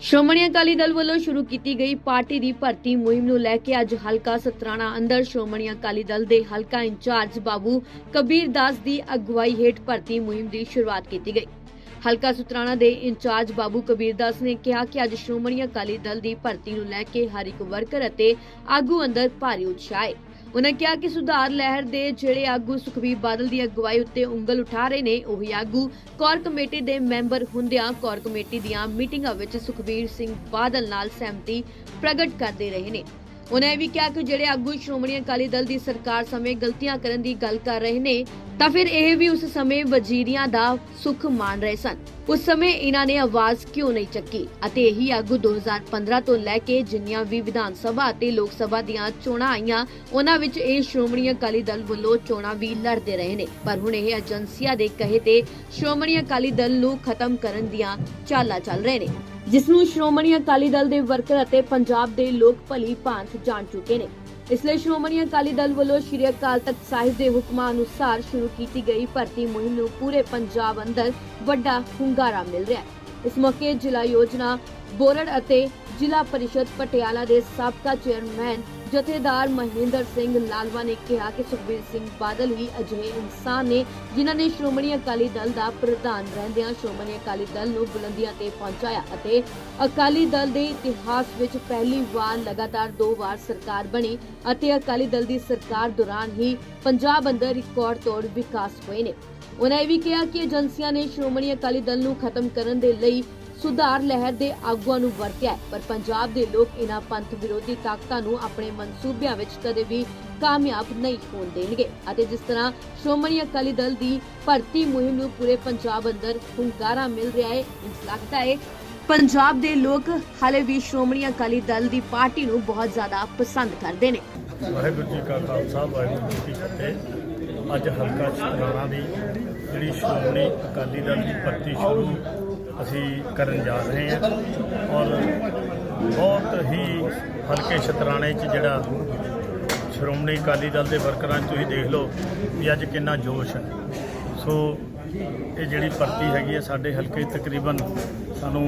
ਸ਼੍ਰੋਮਣੀ ਅਕਾਲੀ ਦਲ ਵੱਲੋਂ ਸ਼ੁਰੂ ਕੀਤੀ ਗਈ ਪਾਰਟੀ ਦੀ ਭਰਤੀ ਮੁਹਿੰਮ ਨੂੰ ਲੈ ਕੇ ਅੱਜ ਹਲਕਾ ਸਤਰਾਣਾ ਅੰਦਰ ਸ਼੍ਰੋਮਣੀ ਅਕਾਲੀ ਦਲ ਦੇ ਹਲਕਾ ਇੰਚਾਰਜ ਬਾਬੂ ਕਬੀਰ ਦਾਸ ਦੀ ਅਗਵਾਈ ਹੇਠ ਭਰਤੀ ਮੁਹਿੰਮ ਦੀ ਸ਼ੁਰੂਆਤ ਕੀਤੀ ਗਈ। ਹਲਕਾ ਸੁਤਰਾਣਾ ਦੇ ਇੰਚਾਰਜ ਬਾਬੂ ਕਬੀਰ ਦਾਸ ਨੇ ਕਿਹਾ ਕਿ ਅੱਜ ਸ਼੍ਰੋਮਣੀ ਅਕਾਲੀ ਦਲ ਦੀ ਭਰਤੀ ਨੂੰ ਲੈ ਕੇ ਹਰ ਇੱਕ ਵਰਕਰ ਅਤੇ ਆਗੂ ਅੰਦਰ ਭਾਰੀ ਉਤਸ਼ਾਹ ਹੈ ਉਨ੍ਹਾਂ ਕਿਹਾ ਕਿ ਸੁਧਾਰ ਲਹਿਰ ਦੇ ਜਿਹੜੇ ਆਗੂ ਸੁਖਬੀਰ ਬਾਦਲ ਦੀ ਅਗਵਾਈ ਉੱਤੇ ਉਂਗਲ ਉਠਾ ਰਹੇ ਨੇ, ਉਹੀ ਆਗੂ ਕੋਰ ਕਮੇਟੀ ਦੇ ਮੈਂਬਰ ਹੁੰਦਿਆਂ ਕੋਰ ਕਮੇਟੀ ਦੀਆਂ ਮੀਟਿੰਗਾਂ ਵਿੱਚ ਸੁਖਬੀਰ ਸਿੰਘ ਬਾਦਲ ਨਾਲ ਸਹਿਮਤੀ ਪ੍ਰਗਟ ਕਰਦੇ ਰਹੇ ਨੇ। ਉਹਨਾਂ ਇਹ ਵੀ ਕਿਹਾ ਕਿ ਜਿਹੜੇ ਆਗੂ ਸ਼੍ਰੋਮਣੀ ਅਕਾਲੀ ਦਲ ਦੀ ਸਰਕਾਰ ਸਮੇਂ ਗਲਤੀਆਂ ਕਰਨ ਦੀ ਗੱਲ ਕਰ ਰਹੇ ਨੇ, ਤਾਂ ਫਿਰ ਇਹ ਵੀ ਉਸ ਸਮੇਂ ਵਜ਼ੀਰੀਆਂ ਦਾ ਸੁੱਖ ਮਾਣ ਰਹੇ ਸਨ। ਉਸ ਸਮੇਂ ਇਹਨਾਂ ਨੇ ਆਵਾਜ਼ ਕਿਉਂ ਨਹੀਂ ਚੱਕੀ? ਅਤੇ ਇਹੀ ਆਗੂ 2015 ਤੋਂ ਲੈ ਕੇ ਜਿੰਨੀਆਂ ਵੀ ਵਿਧਾਨ ਸਭਾ ਅਤੇ ਲੋਕ ਸਭਾ ਦੀਆਂ ਚੋਣਾਂ ਆਈਆਂ ਉਹਨਾਂ ਵਿੱਚ ਇਹ ਸ਼੍ਰੋਮਣੀ ਅਕਾਲੀ ਦਲ ਵੱਲੋਂ ਚੋਣਾਂ ਵੀ ਲੜਦੇ ਰਹੇ ਨੇ। ਪਰ ਹੁਣ ਇਹ ਏਜੰਸੀਆਂ ਦੇ ਕਹੇ ਤੇ ਸ਼੍ਰੋਮਣੀ ਅਕਾਲੀ ਦਲ ਨੂੰ ਖਤਮ ਕਰਨ ਦੀਆਂ ਚਾਲਾਂ ਚੱਲ ਰਹੇ ਨੇ। ਜਿਸ ਨੂੰ ਸ਼੍ਰੋਮਣੀ ਅਕਾਲੀ ਦਲ ਦੇ ਵਰਕਰ ਅਤੇ ਪੰਜਾਬ ਦੇ ਲੋਕ ਭਲੀ ਭਾਂਤ ਜਾਣ ਚੁੱਕੇ ਨੇ। ਇਸ ਲਈ ਸ਼੍ਰੋਮਣੀ ਅਕਾਲੀ ਦਲ ਵੱਲੋਂ ਸ਼੍ਰੀ ਅਕਾਲ ਤਖਤ ਸਾਹਿਬ ਦੇ ਹੁਕਮਾਂ ਅਨੁਸਾਰ ਸ਼ੁਰੂ ਕੀਤੀ ਗਈ ਭਰਤੀ ਮੁਹਿੰਮ ਨੂੰ ਪੂਰੇ ਪੰਜਾਬ ਅੰਦਰ ਵੱਡਾ ਹੁੰਗਾਰਾ ਮਿਲ ਰਿਹਾ ਹੈ। ਇਸ ਮੌਕੇ ਜ਼ਿਲ੍ਹਾ ਯੋਜਨਾ ਬੋਰਡ ਅਤੇ ਜ਼ਿਲ੍ਹਾ ਪਰਿਸ਼ਦ ਪਟਿਆਲਾ ਦੇ ਸਾਬਕਾ ਚੇਅਰਮੈਨ ਜਥੇਦਾਰ ਮਹਿੰਦਰ ਸਿੰਘ ਲਾਲਵਾ ਨੇ ਕਿਹਾ ਕਿ ਸੁਖਬੀਰ ਸਿੰਘ ਬਾਦਲ ਹੀ ਅਜਿਹੇ ਇਨਸਾਨ ਨੇ ਜਿਨ੍ਹਾਂ ਨੇ ਸ਼੍ਰੋਮਣੀ ਅਕਾਲੀ ਦਲ ਦਾ ਪ੍ਰਧਾਨ ਰਹਿੰਦਿਆਂ ਸ਼੍ਰੋਮਣੀ ਅਕਾਲੀ ਦਲ ਨੂੰ ਬੁਲੰਦੀਆਂ ਤੇ ਪਹੁੰਚਾਇਆ ਅਤੇ ਅਕਾਲੀ ਦਲ ਦੇ ਇਤਿਹਾਸ ਵਿੱਚ ਪਹਿਲੀ ਵਾਰ ਲਗਾਤਾਰ ਦੋ ਵਾਰ ਸਰਕਾਰ ਬਣੀ ਅਤੇ ਅਕਾਲੀ ਦਲ ਦੀ ਸਰਕਾਰ ਦੌਰਾਨ ਹੀ ਪੰਜਾਬ ਅੰਦਰ ਰਿਕਾਰਡ ਤੋੜ ਵਿਕਾਸ ਹੋਏ ਨੇ। ਉਹਨਾਂ ਇਹ ਵੀ ਕਿਹਾ ਕਿ ਏਜੰਸੀਆਂ ਨੇ ਸ਼੍ਰੋਮਣੀ ਅਕਾਲੀ ਦਲ ਨੂੰ ਖਤਮ ਕਰਨ ਦੇ ਲਈ ਸੁਧਾਰ ਲਹਿਰ ਦੇ ਆਗੂਆਂ ਨੂੰ ਵਰਤਿਆ ਪਰ ਪੰਜਾਬ ਦੇ ਲੋਕ ਇਹਨਾਂ ਪੰਥ ਵਿਰੋਧੀ ਤਾਕਤਾਂ ਨੂੰ ਆਪਣੇ ਮਨਸੂਬਿਆਂ ਵਿੱਚ ਕਦੇ ਵੀ ਕਾਮਯਾਬ ਨਹੀਂ ਹੋਣ ਦੇਣਗੇ। ਅਤੇ ਜਿਸ ਤਰ੍ਹਾਂ ਸ਼੍ਰੋਮਣੀ ਅਕਾਲੀ ਦਲ ਦੀ ਭਰਤੀ ਮੁਹਿੰਮ ਨੂੰ ਪੂਰੇ ਪੰਜਾਬ ਅੰਦਰ ਹੁੰਗਾਰਾ ਮਿਲ ਰਿਹਾ ਹੈ ਇੰਜ ਲੱਗਦਾ ਹੈ, ਪੰਜਾਬ ਦੇ ਲੋਕ ਹਾਲੇ ਵੀ ਸ਼੍ਰੋਮਣੀ ਅਕਾਲੀ ਦਲ ਦੀ ਪਾਰਟੀ ਨੂੰ ਬਹੁਤ ਜ਼ਿਆਦਾ ਪਸੰਦ ਕਰਦੇ ਨੇ। ਵਾਹਿਗੁਰੂ ਜੀ ਕਾ ਖਾਲਸਾ, ਵਾਹਿਗੁਰੂ ਜੀ ਕੀ ਫਤਿਹ। ਅੱਜ ਹਲਕਾ ਚਤਰਾਣਾ ਦੀ ਜਿਹੜੀ ਸ਼੍ਰੋਮਣੀ ਅਕਾਲੀ ਦਲ ਦੀ ਭਰਤੀ ਸ਼ੁਰੂ ਅਸੀਂ ਕਰਨ ਜਾ ਰਹੇ ਹਾਂ ਔਰ ਬਹੁਤ ਹੀ ਹਲਕੇ ਸ਼ਤਰਾਣੇ 'ਚ ਜਿਹੜਾ ਸ਼੍ਰੋਮਣੀ ਅਕਾਲੀ ਦਲ ਦੇ ਵਰਕਰਾਂ 'ਚ ਤੁਸੀਂ ਦੇਖ ਲਓ ਵੀ ਅੱਜ ਕਿੰਨਾ ਜੋਸ਼ ਹੈ। ਸੋ ਇਹ ਜਿਹੜੀ ਭਰਤੀ ਹੈਗੀ ਹੈ ਸਾਡੇ ਹਲਕੇ ਤਕਰੀਬਨ ਸਾਨੂੰ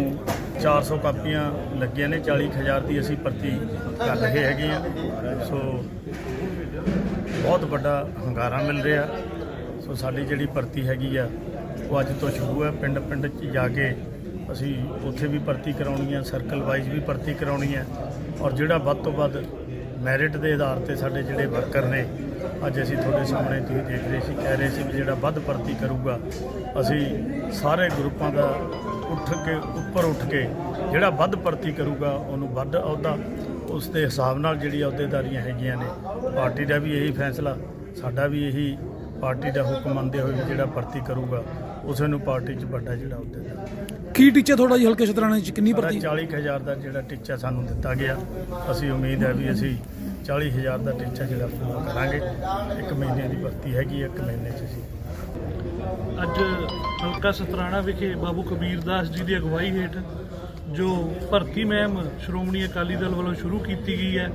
400 ਕਾਪੀਆਂ ਲੱਗੀਆਂ ਨੇ 40000 ਦੀ ਅਸੀਂ ਭਰਤੀ ਕਰ ਰਹੇ ਹੈਗੇ ਆ ਸੋ ਬਹੁਤ ਵੱਡਾ ਹੰਗਾਰਾ ਮਿਲ ਰਿਹਾ। ਸੋ ਸਾਡੀ ਜਿਹੜੀ ਭਰਤੀ ਹੈਗੀ ਆ ਉਹ ਅੱਜ ਤੋਂ ਸ਼ੁਰੂ ਹੈ, ਪਿੰਡ ਪਿੰਡ 'ਚ ਜਾ ਕੇ ਅਸੀਂ ਉੱਥੇ ਵੀ ਭਰਤੀ ਕਰਾਉਣੀ ਹੈ ਸਰਕਲ ਵਾਈਜ਼ ਵੀ ਭਰਤੀ ਕਰਾਉਣੀ ਹੈ ਔਰ ਜਿਹੜਾ ਵੱਧ ਤੋਂ ਵੱਧ ਮੈਰਿਟ ਦੇ ਆਧਾਰ ਤੇ ਸਾਡੇ ਜਿਹੜੇ ਵਰਕਰ ਨੇ, ਅੱਜ ਅਸੀਂ ਤੁਹਾਡੇ ਸਾਹਮਣੇ ਤੁਸੀਂ ਦੇਖ ਰਹੇ ਸੀ, ਕਹਿ ਰਹੇ ਸੀ ਵੀ ਜਿਹੜਾ ਵੱਧ ਭਰਤੀ ਕਰੂਗਾ, ਅਸੀਂ ਸਾਰੇ ਗਰੁੱਪਾਂ ਦਾ ਉੱਠ ਕੇ, ਉੱਪਰ ਉੱਠ ਕੇ ਜਿਹੜਾ ਵੱਧ ਭਰਤੀ ਕਰੂਗਾ, ਉਹਨੂੰ ਵੱਧ ਅਹੁਦਾ ਉਸ ਦੇ ਹਿਸਾਬ ਨਾਲ ਜਿਹੜੀ ਅਹੁਦੇਦਾਰੀਆਂ ਹੈਗੀਆਂ ਨੇ, ਪਾਰਟੀ ਦਾ ਵੀ ਇਹੀ ਫੈਸਲਾ, ਸਾਡਾ ਵੀ ਇਹੀ ਪਾਰਟੀ ਦਾ ਹੁਕਮ ਮੰਨਦੇ ਹੋਏ ਵੀ ਜਿਹੜਾ ਭਰਤੀ ਕਰੂਗਾ ਉਸ ਨੂੰ ਪਾਰਟੀ 'ਚ ਵੱਡਾ ਜਿਹੜਾ ਅਹੁਦੇਦਾਰ ਕੀ ਟੀਚਾ ਤੁਹਾਡਾ ਜੀ ਹਲਕੇ ਸ਼ਤਰਾਣੇ ਚ? ਕਿੰਨੀ ਭਰਤੀ? 40000 ਦਾ ਜਿਹੜਾ ਟੀਚਾ ਸਾਨੂੰ ਦਿੱਤਾ ਗਿਆ। ਅਸੀਂ ਉਮੀਦ ਹੈ ਵੀ ਅਸੀਂ 40000 ਦਾ ਟੀਚਾ ਜਿਹੜਾ ਪੂਰਾ ਕਰਾਂਗੇ। ਇੱਕ ਮਹੀਨੇ ਦੀ ਭਰਤੀ ਹੈਗੀ ਹੈ, ਇੱਕ ਮਹੀਨੇ 'ਚ ਅਸੀਂ। ਅੱਜ ਹਲਕਾ ਸਤਰਾਣਾ ਵਿਖੇ ਬਾਬੂ ਕਬੀਰ ਦਾਸ ਜੀ ਦੀ ਅਗਵਾਈ ਹੇਠ ਜੋ ਭਰਤੀ ਮਹਿਮ ਸ਼੍ਰੋਮਣੀ ਅਕਾਲੀ ਦਲ ਵੱਲੋਂ ਸ਼ੁਰੂ ਕੀਤੀ ਗਈ ਹੈ,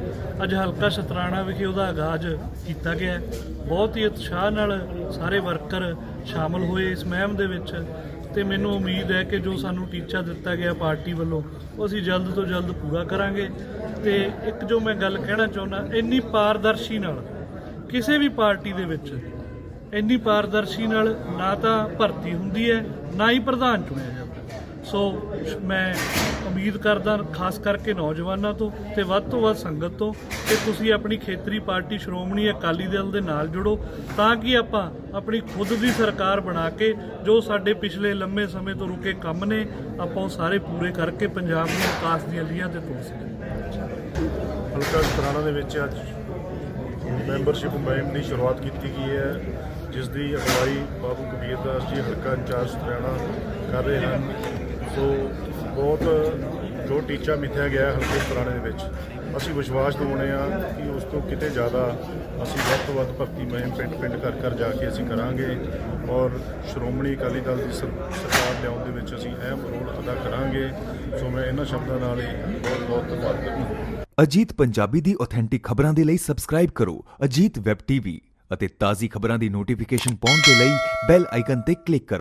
ਅੱਜ ਹਲਕਾ ਸਤਰਾਣਾ ਵਿਖੇ ਉਹਦਾ ਆਗਾਜ਼ ਕੀਤਾ ਗਿਆ ਬਹੁਤ ਹੀ ਉਤਸ਼ਾਹ ਨਾਲ ਸਾਰੇ ਵਰਕਰ ਸ਼ਾਮਲ ਹੋਏ ਇਸ ਮਹਿਮ ਦੇ ਵਿੱਚ ਤੇ ਮੈਨੂੰ ਉਮੀਦ ਹੈ ਕਿ ਜੋ ਸਾਨੂੰ ਟੀਚਾ ਦਿੱਤਾ ਗਿਆ ਪਾਰਟੀ ਵੱਲੋਂ, ਉਹ ਅਸੀਂ ਜਲਦ ਤੋਂ ਜਲਦ ਪੂਰਾ ਕਰਾਂਗੇ। ਤੇ ਇੱਕ ਜੋ ਮੈਂ ਗੱਲ ਕਹਿਣਾ ਚਾਹੁੰਦਾ, ਇੰਨੀ ਪਾਰਦਰਸ਼ੀ ਨਾਲ ਕਿਸੇ ਵੀ ਪਾਰਟੀ ਦੇ ਵਿੱਚ ਇੰਨੀ ਪਾਰਦਰਸ਼ੀ ਨਾਲ ਨਾ ਤਾਂ ਭਰਤੀ ਹੁੰਦੀ ਹੈ, ਨਾ ਹੀ ਪ੍ਰਧਾਨ ਚੁਣਿਆ ਜਾਂਦਾ। ਸੋ ਮੈਂ ਉਮੀਦ ਕਰਦਾ, ਖਾਸ ਕਰਕੇ ਨੌਜਵਾਨਾਂ ਤੋਂ ਤੇ ਵੱਧ ਤੋਂ ਵੱਧ ਸੰਗਤ ਤੋਂ ਕਿ ਤੁਸੀਂ ਆਪਣੀ ਖੇਤਰੀ ਪਾਰਟੀ ਸ਼੍ਰੋਮਣੀ ਅਕਾਲੀ ਦਲ ਦੇ ਨਾਲ ਜੁੜੋ ਤਾਂ ਕਿ ਆਪਾਂ ਆਪਣੀ ਖੁਦ ਦੀ ਸਰਕਾਰ ਬਣਾ ਕੇ ਜੋ ਸਾਡੇ ਪਿਛਲੇ ਲੰਮੇ ਸਮੇਂ ਤੋਂ ਰੁਕੇ ਕੰਮ ਨੇ, ਆਪਾਂ ਉਹ ਸਾਰੇ ਪੂਰੇ ਕਰਕੇ ਪੰਜਾਬ ਨੂੰ ਵਿਕਾਸ ਦੀਆਂ ਲੀਹਾਂ ਤੇ ਤੋਰ ਸਕੀਏ। ਹਲਕਾ ਸਤਰਾਣਾ ਦੇ ਵਿੱਚ ਅੱਜ ਮੈਂਬਰਸ਼ਿਪ ਮੁਹਿੰਮ ਦੀ ਸ਼ੁਰੂਆਤ ਕੀਤੀ ਗਈ ਹੈ, ਜਿਸ ਦੀ ਅਗਵਾਈ ਬਾਬੂ ਕਬੀਰ ਦਾਸ ਜੀ ਹਲਕਾ ਇੰਚਾਰਜ ਸਤਰਾਣਾ ਕਰ ਰਹੇ ਹਨ। ਸੋ ਬਹੁਤ ਜੋ ਟੀਚਾ ਮਿੱਥਿਆ ਗਿਆ ਹਲਕੇ ਪੁਰਾਣੇ ਦੇ ਵਿੱਚ, ਅਸੀਂ ਵਿਸ਼ਵਾਸ ਦਿਵਾਉਂਦੇ ਆ ਕਿ ਉਸ ਤੋਂ ਕਿਤੇ ਜ਼ਿਆਦਾ ਅਸੀਂ ਵੱਧ ਤੋਂ ਵੱਧ ਭਰਤੀ ਮੁਹਿੰਮ ਪਿੰਡ ਪਿੰਡ ਘਰ ਘਰ ਜਾ ਕੇ ਅਸੀਂ ਕਰਾਂਗੇ ਔਰ ਸ਼੍ਰੋਮਣੀ ਅਕਾਲੀ ਦਲ ਦੀ ਸਰ- ਸਰਕਾਰ ਲਿਆਉਣ ਦੇ ਵਿੱਚ ਅਸੀਂ ਅਹਿਮ ਰੋਲ ਅਦਾ ਕਰਾਂਗੇ। ਸੋ ਮੈਂ ਇਹਨਾਂ ਸ਼ਬਦਾਂ ਨਾਲ ਹੀ ਬਹੁਤ ਬਹੁਤ ਧੰਨਵਾਦ ਕਰਦਾ ਅਜੀਤ ਪੰਜਾਬੀ ਦੀ ਆਥੈਂਟਿਕ ਖਬਰਾਂ ਦੇ ਲਈ ਸਬਸਕ੍ਰਾਈਬ ਕਰੋ ਅਜੀਤ ਵੈਬ ਟੀਵੀ ਅਤੇ ਤਾਜ਼ੀ ਖਬਰਾਂ ਦੀ ਨੋਟੀਫਿਕੇਸ਼ਨ ਪਾਉਣ ਦੇ ਲਈ ਬੈਲ ਆਈਕਨ ਤੇ ਕਲਿੱਕ ਕਰੋ।